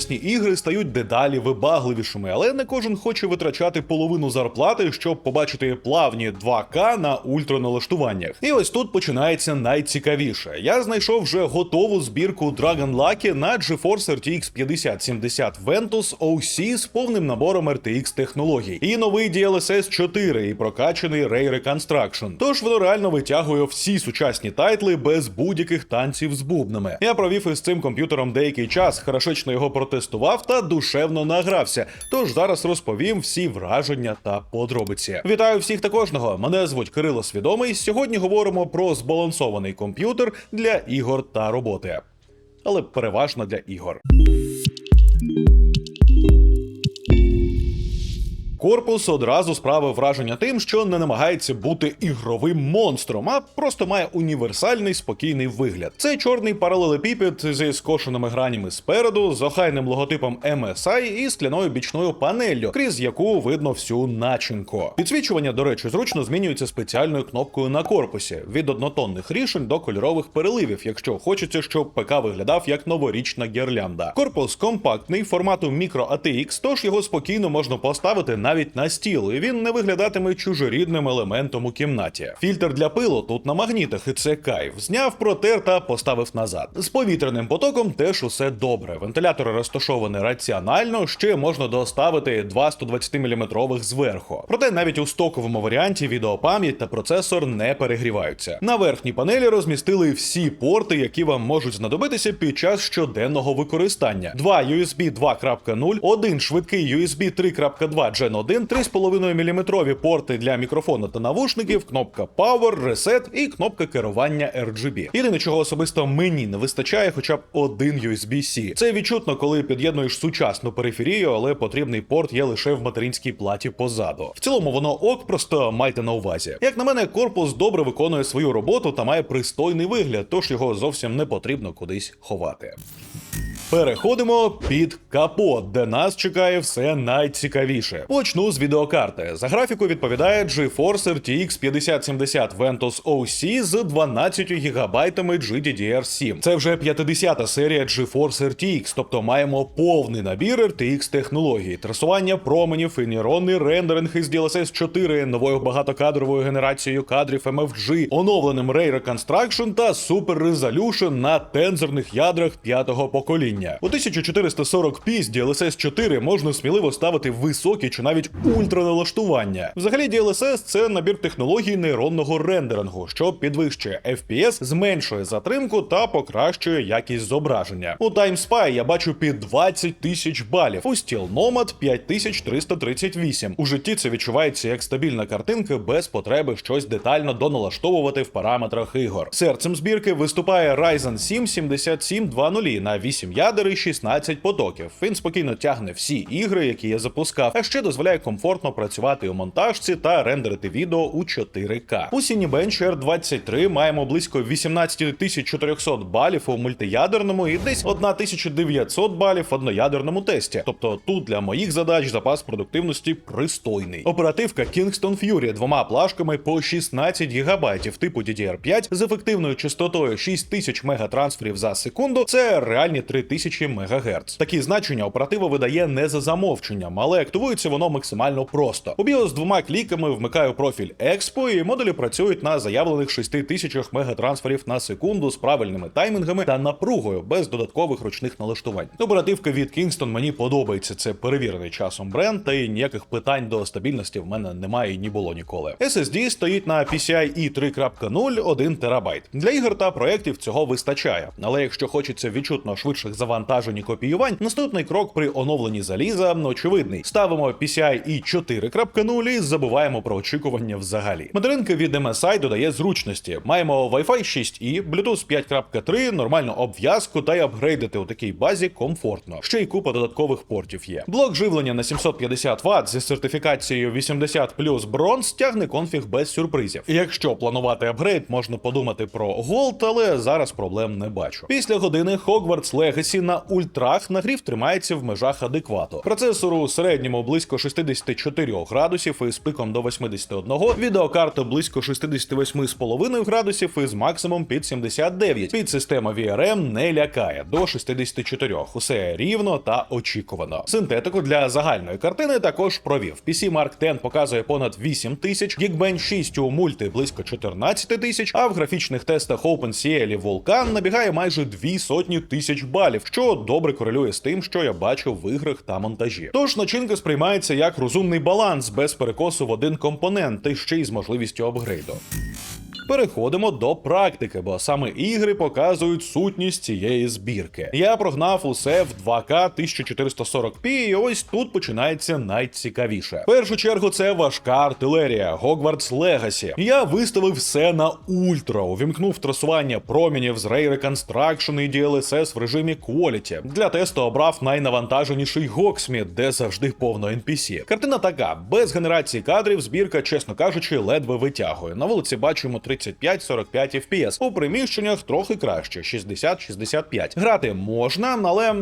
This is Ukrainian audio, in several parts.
Сучасні ігри стають дедалі вибагливішими, але не кожен хоче витрачати половину зарплати, щоб побачити плавні 2К на ультраналаштуваннях. І ось тут починається найцікавіше. Я знайшов вже готову збірку Dragon Lucky на GeForce RTX 5070 Ventus OC з повним набором RTX технологій, і новий DLSS 4 і прокачаний Ray Reconstruction. Тож воно реально витягує всі сучасні тайтли без будь-яких танців з бубнами. Я провів із цим комп'ютером деякий час, хорошечно його протестував та душевно награвся. Тож зараз розповім всі враження та подробиці. Вітаю всіх та кожного. Мене звуть Кирило Свідомий. Сьогодні говоримо про збалансований комп'ютер для ігор та роботи. Але переважно для ігор. Корпус одразу справив враження тим, що не намагається бути ігровим монстром, а просто має універсальний спокійний вигляд. Це чорний паралелепіпед зі скошеними гранями спереду, з охайним логотипом MSI і скляною бічною панеллю, крізь яку видно всю начинку. Підсвічування, до речі, зручно змінюється спеціальною кнопкою на корпусі від однотонних рішень до кольорових переливів, якщо хочеться, щоб ПК виглядав як новорічна гірлянда. Корпус компактний формату Micro ATX, тож його спокійно можна поставити навіть на стіл, і він не виглядатиме чужорідним елементом у кімнаті. Фільтр для пилу тут на магнітах, і це кайф. Зняв, протер та поставив назад. З повітряним потоком теж усе добре. Вентилятор розташований раціонально, ще можна доставити два 120 мм зверху. Проте навіть у стоковому варіанті відеопам'ять та процесор не перегріваються. На верхній панелі розмістили всі порти, які вам можуть знадобитися під час щоденного використання: два USB 2.0, один швидкий USB 3.2 Gen 1, 3,5 мм порти для мікрофону та навушників, кнопка Power, Reset і кнопка керування RGB. Єдине, чого особисто мені не вистачає, хоча б один USB-C. Це відчутно, коли під'єднуєш сучасну периферію, але потрібний порт є лише в материнській платі позаду. В цілому воно ок, просто майте на увазі. Як на мене, корпус добре виконує свою роботу та має пристойний вигляд, тож його зовсім не потрібно кудись ховати. Переходимо під капот, де нас чекає все найцікавіше. Почну з відеокарти. За графіку відповідає GeForce RTX 5070 Ventus OC з 12 ГБ GDDR7. Це вже 50-та серія GeForce RTX, тобто маємо повний набір RTX технологій, трасування променів і нейронний рендеринг із DLSS 4, новою багатокадровою генерацією кадрів MFG, оновленим Ray Reconstruction та Super Resolution на тензорних ядрах п'ятого покоління. У 1440p з DLSS 4 можна сміливо ставити високі чи навіть ультраналаштування. Взагалі, DLSS – це набір технологій нейронного рендерингу, що підвищує FPS, зменшує затримку та покращує якість зображення. У TimeSpy я бачу під 20 тисяч балів, у Steel Nomad 5338. У житті це відчувається як стабільна картинка без потреби щось детально доналаштовувати в параметрах ігор. Серцем збірки виступає Ryzen 7 7720 на 8 ядер і 16 потоків. Він спокійно тягне всі ігри, які я запускав, а ще дозволяє комфортно працювати у монтажці та рендерити відео у 4К. У Cinebench R23 маємо близько 18400 балів у мультиядерному і десь 1900 балів в одноядерному тесті. Тобто тут для моїх задач запас продуктивності пристойний. Оперативка Kingston Fury двома плашками по 16 ГБ типу DDR5 з ефективною частотою 6000 мегатрансферів за секунду. Це реальні 3000 МГц. Такі значення оператива видає не за замовченням, але активується воно максимально просто. У з двома кліками вмикаю профіль Expo, і модулі працюють на заявлених 6000 мегатрансферів на секунду з правильними таймінгами та напругою без додаткових ручних налаштувань. Оперативка від Kingston мені подобається. Це перевірений часом бренд, та й ніяких питань до стабільності в мене немає і ні було ніколи. SSD стоїть на PCIe 3.0 1 терабайт. Для ігор та проєктів цього вистачає. Але якщо хочеться відчутно швидших завантажень і копіювань, наступний крок при оновленні заліза очевидний. Ставимо PCIe 4.0 і забуваємо про очікування взагалі. Материнка від MSI додає зручності. Маємо Wi-Fi 6E, Bluetooth 5.3, нормальну обв'язку та й апгрейдити у такій базі комфортно. Ще й купа додаткових портів є. Блок живлення на 750 Вт зі сертифікацією 80 плюс бронз тягне конфіг без сюрпризів. Якщо планувати апгрейд, можна подумати про Gold, але зараз проблем не бачу. Після години Hogwarts Legacy роботі на ультрах нагрів тримається в межах адеквату. Процесору у середньому близько 64 градусів із пиком до 81, відеокарта близько 68,5 градусів із максимум під 79. Підсистема VRM не лякає до 64. Усе рівно та очікувано. Синтетику для загальної картини також провів. PC Mark 10 показує понад 8 тисяч, Geekbench 6 у мульти близько 14 тисяч, а в графічних тестах OpenCL і Vulkan набігає майже дві сотні тисяч балів, що добре корелює з тим, що я бачив в іграх та монтажі. Тож начинка сприймається як розумний баланс без перекосу в один компонент, та ще й з можливістю апгрейду. Переходимо до практики, бо саме ігри показують сутність цієї збірки. Я прогнав усе в 2К 1440p, і ось тут починається найцікавіше. В першу чергу це важка артилерія Hogwarts Legacy. Я виставив все на ультра, увімкнув трасування промінів з Ray Reconstruction і DLSS в режимі Quality. Для тесту обрав найнавантаженіший Hogsmeade, де завжди повно NPC. Картина така: без генерації кадрів збірка, чесно кажучи, ледве витягує. На вулиці бачимо 35-45 FPS. У приміщеннях трохи краще 60-65. Грати можна, але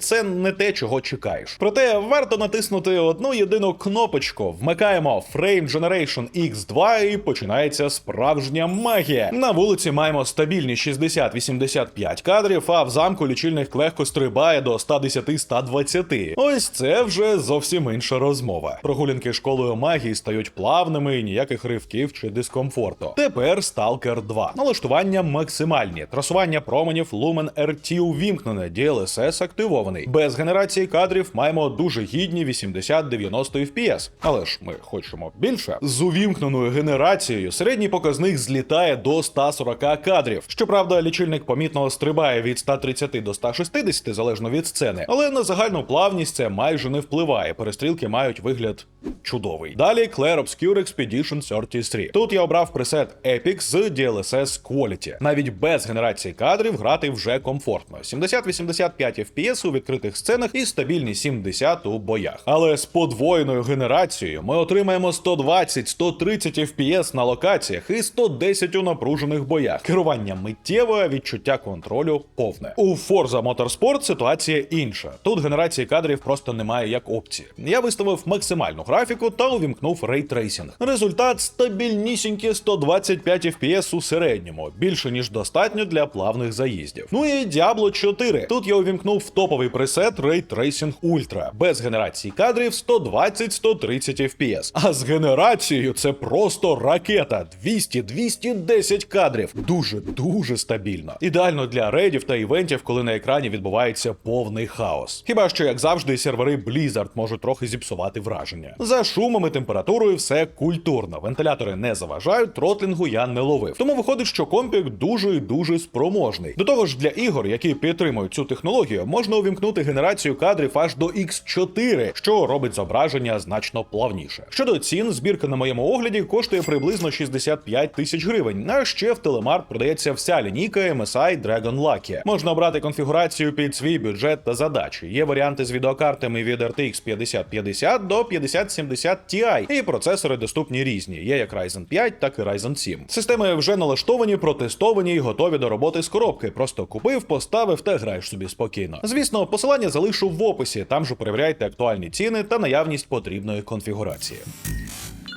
це не те, чого чекаєш. Проте варто натиснути одну єдину кнопочку. Вмикаємо Frame Generation X2 і починається справжня магія. На вулиці маємо стабільні 60-85 кадрів, а в замку лічильник легко стрибає до 110-120. Ось це вже зовсім інша розмова. Прогулянки школою магії стають плавними і ніяких ривків чи дискомфорту. Тепер Stalker 2. Налаштування максимальні. Трасування променів Lumen RT увімкнене, DLSS активований. Без генерації кадрів маємо дуже гідні 80-90 FPS. Але ж ми хочемо більше. З увімкненою генерацією середній показник злітає до 140 кадрів. Щоправда, лічильник помітно стрибає від 130 до 160 залежно від сцени, але на загальну плавність це майже не впливає. Перестрілки мають вигляд чудовий. Далі Claire Obscure Expedition 33. Тут я обрав пресет Epic з DLSS Quality. Навіть без генерації кадрів грати вже комфортно. 70-85 FPS у відкритих сценах і стабільні 70 у боях. Але з подвоєною генерацією ми отримаємо 120-130 FPS на локаціях і 110 у напружених боях. Керування миттєве, відчуття контролю повне. У Forza Motorsport ситуація інша. Тут генерації кадрів просто немає як опції. Я виставив максимальну графіку та увімкнув рейтрейсінг. Результат стабільнісінькі 125 FPS у середньому, більше ніж достатньо для плавних заїздів. Ну і Diablo 4. Тут я увімкнув топовий пресет Ray Tracing Ultra. Без генерації кадрів 120-130 FPS. А з генерацією це просто ракета 200-210 кадрів. Дуже дуже стабільно. Ідеально для рейдів та івентів, коли на екрані відбувається повний хаос. Хіба що, як завжди, сервери Blizzard можуть трохи зіпсувати враження. За шумом і температурою все культурно. Вентилятори не заважають, тротлінгу я не ловив. Тому виходить, що компік дуже і дуже спроможний. До того ж, для ігор, які підтримують цю технологію, можна увімкнути генерацію кадрів аж до X4, що робить зображення значно плавніше. Щодо цін, збірка на моєму огляді коштує приблизно 65 тисяч гривень. А ще в Телемарк продається вся лінійка MSI Dragon Lucky. Можна обрати конфігурацію під свій бюджет та задачі. Є варіанти з відеокартами від RTX 5050 до 5070 Ti, і процесори доступні різні. Є як Ryzen 5, так і Ryzen 7. Системи вже налаштовані, протестовані і готові до роботи з коробки. Просто купив, поставив та граєш собі спокійно. Звісно, посилання залишу в описі. Там же перевіряйте актуальні ціни та наявність потрібної конфігурації.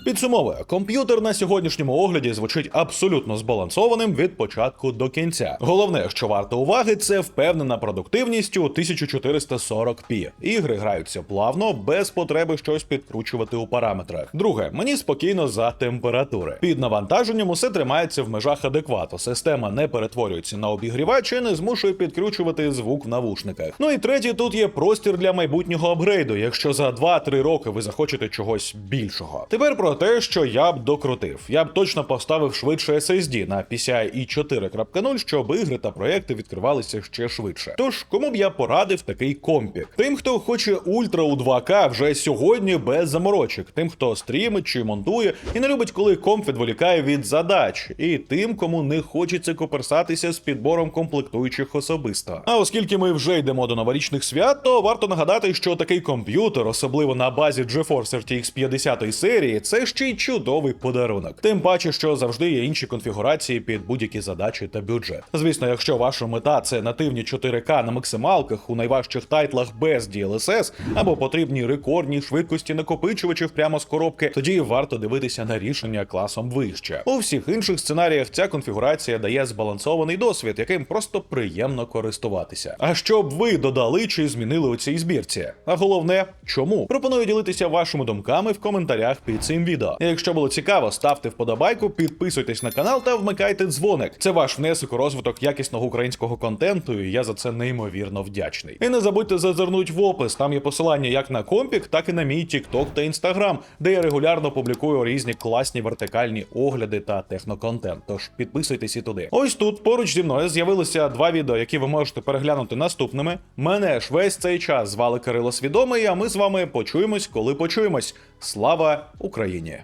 Підсумовую, комп'ютер на сьогоднішньому огляді звучить абсолютно збалансованим від початку до кінця. Головне, що варто уваги, це впевнена продуктивність у 1440p. Ігри граються плавно, без потреби щось підкручувати у параметрах. Друге, мені спокійно за температури. Під навантаженням усе тримається в межах адеквату. Система не перетворюється на обігрівач і не змушує підкручувати звук в навушниках. Ну і третє, тут є простір для майбутнього апгрейду, якщо за 2-3 роки ви захочете чогось більшого. Тепер про те, що я б докрутив. Я б точно поставив швидше SSD на PCI i 4.0, щоб ігри та проекти відкривалися ще швидше. Тож, кому б я порадив такий компік? Тим, хто хоче ультра у 2К вже сьогодні без заморочок, тим, хто стрімить чи монтує і не любить, коли комп відволікає від задач, і тим, кому не хочеться коперсатися з підбором комплектуючих особисто. А оскільки ми вже йдемо до новорічних свят, то варто нагадати, що такий комп'ютер, особливо на базі GeForce RTX 50 серії, це ще й чудовий подарунок. Тим паче, що завжди є інші конфігурації під будь-які задачі та бюджет. Звісно, якщо ваша мета це нативні 4К на максималках у найважчих тайтлах без DLSS, або потрібні рекордні швидкості накопичувачів прямо з коробки, тоді варто дивитися на рішення класом вище. У всіх інших сценаріях ця конфігурація дає збалансований досвід, яким просто приємно користуватися. А що б ви додали чи змінили у цій збірці? А головне, чому? Пропоную ділитися вашими думками в коментарях під цим відео. Якщо було цікаво, ставте вподобайку, підписуйтесь на канал та вмикайте дзвоник. Це ваш внесок у розвиток якісного українського контенту, і я за це неймовірно вдячний. І не забудьте зазирнуть в опис. Там є посилання як на компік, так і на мій TikTok та Instagram, де я регулярно публікую різні класні вертикальні огляди та техноконтент. Тож підписуйтесь і туди. Ось тут поруч зі мною з'явилися два відео, які ви можете переглянути наступними. Мене ж весь цей час звали Кирило Свідомий, а ми з вами почуємось, коли почуємось. Слава Україні!